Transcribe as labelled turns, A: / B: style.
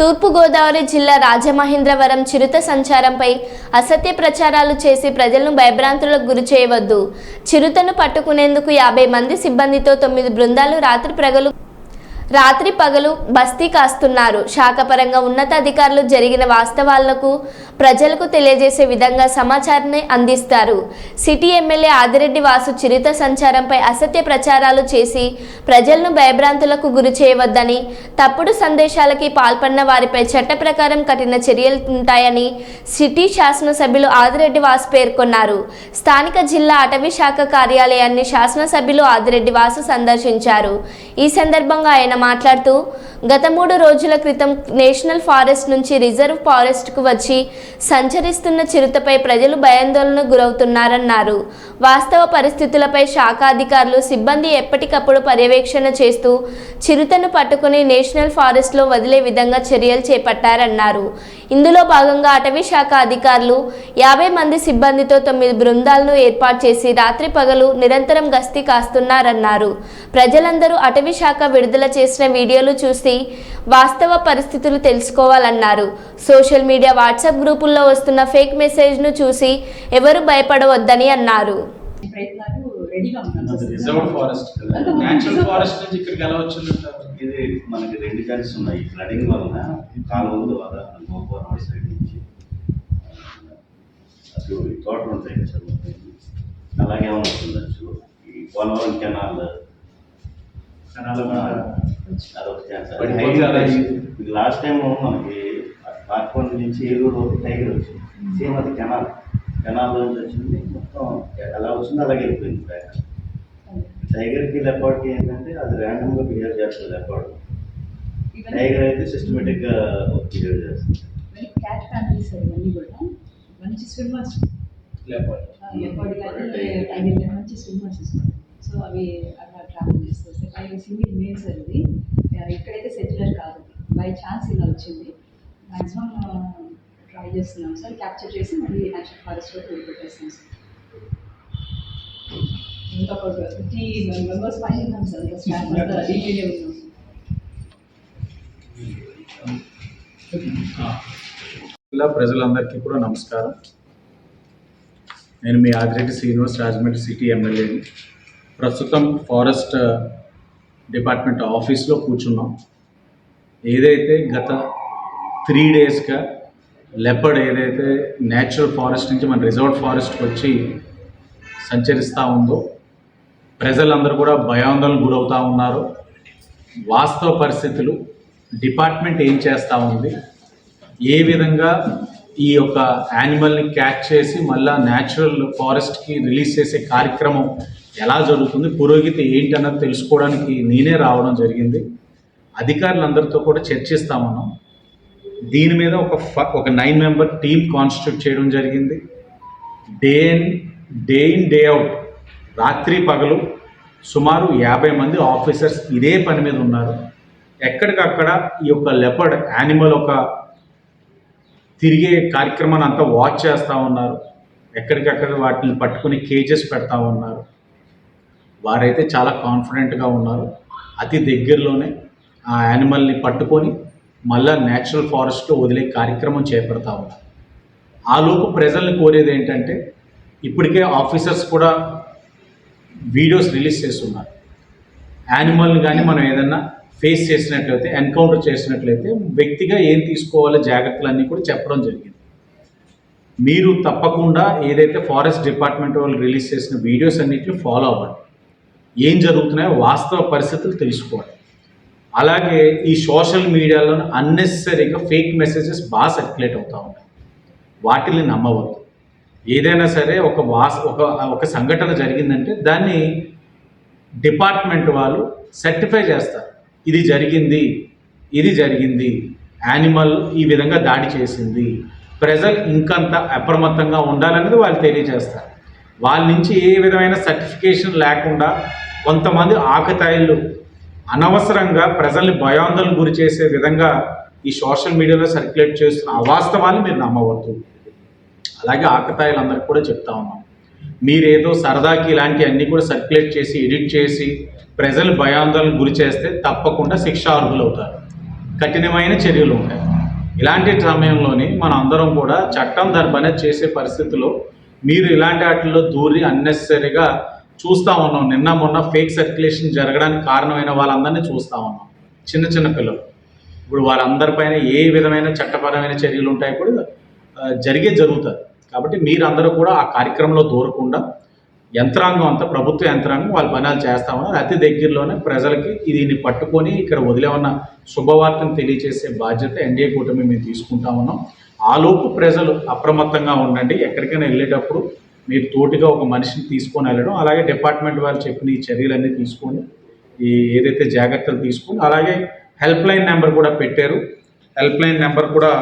A: తూర్పుగోదావరి జిల్లా రాజమహేంద్రవరం చిరుత సంచారంపై అసత్య ప్రచారాలు చేసి ప్రజలను భయభ్రాంతులకు గురి చేయవద్దు. చిరుతను పట్టుకునేందుకు యాభై మంది సిబ్బందితో తొమ్మిది బృందాలు రాత్రి ప్రగలు రాత్రి పగలు బస్తీ కాస్తున్నారు. శాఖపరంగా ఉన్నతాధికారులు జరిగిన వాస్తవాలకు ప్రజలకు తెలియజేసే విధంగా సమాచారాన్ని అందిస్తారు. సిటీ ఎమ్మెల్యే ఆదిరెడ్డి వాసు చిరుత సంచారంపై అసత్య ప్రచారాలు చేసి ప్రజలను భయభ్రాంతులకు గురి చేయవద్దని తప్పుడు సందేశాలకి పాల్పడిన వారిపై చట్ట ప్రకారం కఠిన చర్యలు ఉంటాయని సిటీ శాసనసభ్యులు ఆదిరెడ్డి వాసు పేర్కొన్నారు. స్థానిక జిల్లా అటవీ శాఖ కార్యాలయాన్ని శాసనసభ్యులు ఆదిరెడ్డి వాసు సందర్శించారు. ఈ సందర్భంగా ఆయన మాట్లాడుతూ గత మూడు రోజుల క్రితం నేషనల్ ఫారెస్ట్ నుంచి రిజర్వ్ ఫారెస్ట్కు వచ్చి సంచరిస్తున్న చిరుతపై ప్రజలు భయాందోళనకు గురవుతున్నారన్నారు. వాస్తవ పరిస్థితులపై శాఖ అధికారులు సిబ్బంది ఎప్పటికప్పుడు పర్యవేక్షణ చేస్తూ చిరుతను పట్టుకుని నేషనల్ ఫారెస్ట్లో వదిలే విధంగా చర్యలు చేపట్టారన్నారు. ఇందులో భాగంగా అటవీ శాఖ అధికారులు యాభై మంది సిబ్బందితో తొమ్మిది బృందాలను ఏర్పాటు చేసి రాత్రి పగలు నిరంతరం గస్తీ కాస్తున్నారన్నారు. ప్రజలందరూ అటవీ శాఖ విడుదల చేసిన వీడియోలు చూసి వాస్తవ పరిస్థితులు తెలుసుకోవాలన్నారు. సోషల్ మీడియా వాట్సాప్ గ్రూపుల్లో వస్తున్న ఫేక్ మెసేజ్ను చూసి ఎవరు భయపడవద్దని అన్నారు.
B: ప్రయత్నాలు రెడీగా ఉన్నాం
C: అది రిజర్వ్డ్ ఫారెస్ట్ కదా.
B: అంత ముందు
C: న్యాచురల్
B: reserve
C: ఫారెస్ట్ నుంచి ఇక్కడికి ఎలా వచ్చిందంటారు
D: ఇది మనకి రెండు కలిసి ఉన్నాయి. ఫ్లడింగ్ వలన కాలువలు అలా గోపురం అటు సైడ్ నుంచి. అటు ఈ తోటలు ఉంటాయి కదా సార్ మొత్తం. అలాగే వస్తుండొచ్చు ఈ పోలవరం కెనాల్
C: కనాల
D: అదొక ఛాన్స్ లాస్ట్ టైం మనకి పార్కొండ నుంచి ఏలూరు టైగర్ వచ్చింది సేమ్ అది కెనాల్ కెనాల్ నుంచి వచ్చింది. మొత్తం ఎలా వచ్చిందో అలాగే వెళ్ళిపోయింది బ్యాక్ టైగర్కి లెపర్డ్కి ఏంటంటే అది ర్యాండమ్గా బిహేవ్ చేస్తుంది లెపర్డ్ టైగర్ అయితే సిస్టమేటిక్గా బిహేవ్ చేస్తుంది.
B: క్యాట్ ఫ్యామిలీస్ ఇవన్నీ కూడా. మంచి స్విమ్మర్స్
C: లేకపోతే
B: ఎప్పటి కానీ టైగర్ మంచి స్విమ్మర్స్ సో అవి ట్రావెల్ చేస్తాయి పైగా సింగిల్ మేల్స్ అది ఇక్కడైతే సెటిలర్ కాదు. బై ఛాన్స్ ఇలా వచ్చింది. మ్యాక్సిమం ట్రై చేస్తున్నాం. సార్ క్యాప్చర్ చేసి మళ్ళీ నేషనల్ ఫారెస్ట్లో వదిలిపెట్టేస్తాం సార్ ఇంకా ఒక ఫిఫ్టీ మెంబర్స్ పైన ఉన్నాం సార్ ఇంకా స్టాఫ్ అంతా డీటెయిల్ ఉన్నాం
C: జిల్లా ప్రజలందరికీ కూడా నమస్కారం. నేను మీ ఆదిరెడ్డి శ్రీనివాస్ రాజమండ్రి సిటీ ఎమ్మెల్యేని. ప్రస్తుతం ఫారెస్ట్ డిపార్ట్మెంట్ ఆఫీస్లో కూర్చున్నాం. ఏదైతే గత త్రీ డేస్గా లెపర్డ్ ఏదైతే న్యాచురల్ ఫారెస్ట్ నుంచి మన రిజర్వ్ ఫారెస్ట్కి వచ్చి సంచరిస్తూ ఉందో ప్రజలందరూ కూడా భయాందోళన గురవుతూ ఉన్నారు. వాస్తవ పరిస్థితులు డిపార్ట్మెంట్ ఏం చేస్తూ ఉంది ఏ విధంగా ఈ యొక్క యానిమల్ని క్యాచ్ చేసి మళ్ళా న్యాచురల్ ఫారెస్ట్కి రిలీజ్ చేసే కార్యక్రమం ఎలా జరుగుతుంది పురోగతి ఏంటి అన్నది తెలుసుకోవడానికి నేనే రావడం జరిగింది. అధికారులందరితో కూడా చర్చిస్తా ఉన్నాం దీని మీద ఒక ఫ- ఒక నైన్ మెంబర్ టీం కాన్స్టిట్యూట్ చేయడం జరిగింది. Day in day in day out రాత్రి పగలు సుమారు యాభై మంది ఆఫీసర్స్ ఇదే పని మీద ఉన్నారు. ఎక్కడికక్కడ ఈ యొక్క లెపర్డ్ యానిమల్ ఒక తిరిగే కార్యక్రమాన్ని అంతా వాచ్ చేస్తూ ఉన్నారు. ఎక్కడికక్కడ వాటిని పట్టుకుని కేజెస్ పెడతా ఉన్నారు. వారైతే చాలా కాన్ఫిడెంట్గా ఉన్నారు. అతి దగ్గరలోనే ఆ యానిమల్ని పట్టుకొని మళ్ళా న్యాచురల్ ఫారెస్ట్లో వదిలే కార్యక్రమం చేపడతా ఉన్నారు. ఆ లోపు ప్రజల్ని కోరేది ఏంటంటే ఇప్పటికే ఆఫీసర్స్ కూడా వీడియోస్ రిలీజ్ చేస్తున్నారు. యానిమల్ని కానీ మనం ఏదన్నా ఫేస్ చేసినట్లయితే ఎన్కౌంటర్ చేసినట్లయితే వ్యక్తిగా ఏం తీసుకోవాలో జాగ్రత్తలన్నీ కూడా చెప్పడం జరిగింది. మీరు తప్పకుండా ఏదైతే ఫారెస్ట్ డిపార్ట్మెంట్ వాళ్ళు రిలీజ్ చేసిన వీడియోస్ అన్నిటిని ఫాలో అవ్వండి. ఏం జరుగుతున్నాయో వాస్తవ పరిస్థితులు తెలుసుకోవాలి. అలాగే ఈ సోషల్ మీడియాలో అన్నెసరీగా ఫేక్ మెసేజెస్ బాగా సర్క్యులేట్ అవుతూ ఉంటాయి. వాటిని నమ్మవద్దు. ఏదైనా సరే ఒక వాస్ ఒక ఒక సంఘటన జరిగిందంటే దాన్ని డిపార్ట్మెంట్ వాళ్ళు సర్టిఫై చేస్తారు. ఇది జరిగింది ఇది జరిగింది యానిమల్ ఈ విధంగా దాడి చేసింది ప్రజలు ఇంకంత అప్రమత్తంగా ఉండాలనేది వాళ్ళు తెలియజేస్తారు. వాళ్ళ నుంచి ఏ విధమైన సర్టిఫికేషన్ లేకుండా కొంతమంది ఆకతాయిలు అనవసరంగా ప్రజల్ని భయాందోళన గురి చేసే విధంగా ఈ సోషల్ మీడియాలో సర్క్యులేట్ చేస్తున్న అవాస్తవాన్ని మీరు నమ్మవద్దు. అలాగే ఆకతాయిలందరికీ కూడా చెప్తా ఉన్నాం. మీరేదో సరదాకి ఇలాంటివన్నీ కూడా సర్క్యులేట్ చేసి ఎడిట్ చేసి ప్రజలు భయాందోళన గురి చేస్తే తప్పకుండా శిక్ష అర్హులవుతారు కఠినమైన చర్యలు ఉంటాయి. ఇలాంటి సమయంలోనే మనం అందరం కూడా చట్టం దాని చేసే పరిస్థితిలో మీరు ఇలాంటి వాటిల్లో దూరి అన్నెసరీగా చూస్తూ ఉన్నాం. నిన్న మొన్న ఫేక్ సర్క్యులేషన్ జరగడానికి కారణమైన వాళ్ళందరినీ చూస్తూ ఉన్నాం. చిన్న చిన్న పిల్లలు. ఇప్పుడు వారందరిపైన ఏ విధమైన చట్టపరమైన చర్యలు ఉంటాయి కూడా జరిగే జరుగుతుంది కాబట్టి మీరందరూ కూడా ఆ కార్యక్రమంలో దూరకుండా యంత్రాంగం అంతా ప్రభుత్వ యంత్రాంగం వాళ్ళ పనాలు చేస్తా అతి దగ్గరలోనే ప్రజలకి దీన్ని పట్టుకొని ఇక్కడ వదిలేమన్న శుభవార్తను తెలియజేసే బాధ్యత ఎన్డీఏ కూటమి మేము తీసుకుంటా ఉన్నాం. ఆలోపు ప్రజలు అప్రమత్తంగా ఉండండి. ఎక్కడికైనా వెళ్ళేటప్పుడు మీరు తోటిగా ఒక మనిషిని తీసుకొని వెళ్ళడం అలాగే డిపార్ట్మెంట్ వారు చెప్పిన ఈ చర్యలన్నీ తీసుకొని ఈ ఏదైతే జాగ్రత్తలు తీసుకొని అలాగే హెల్ప్ లైన్ నెంబర్ కూడా పెట్టారు. హెల్ప్ లైన్ నెంబర్ కూడా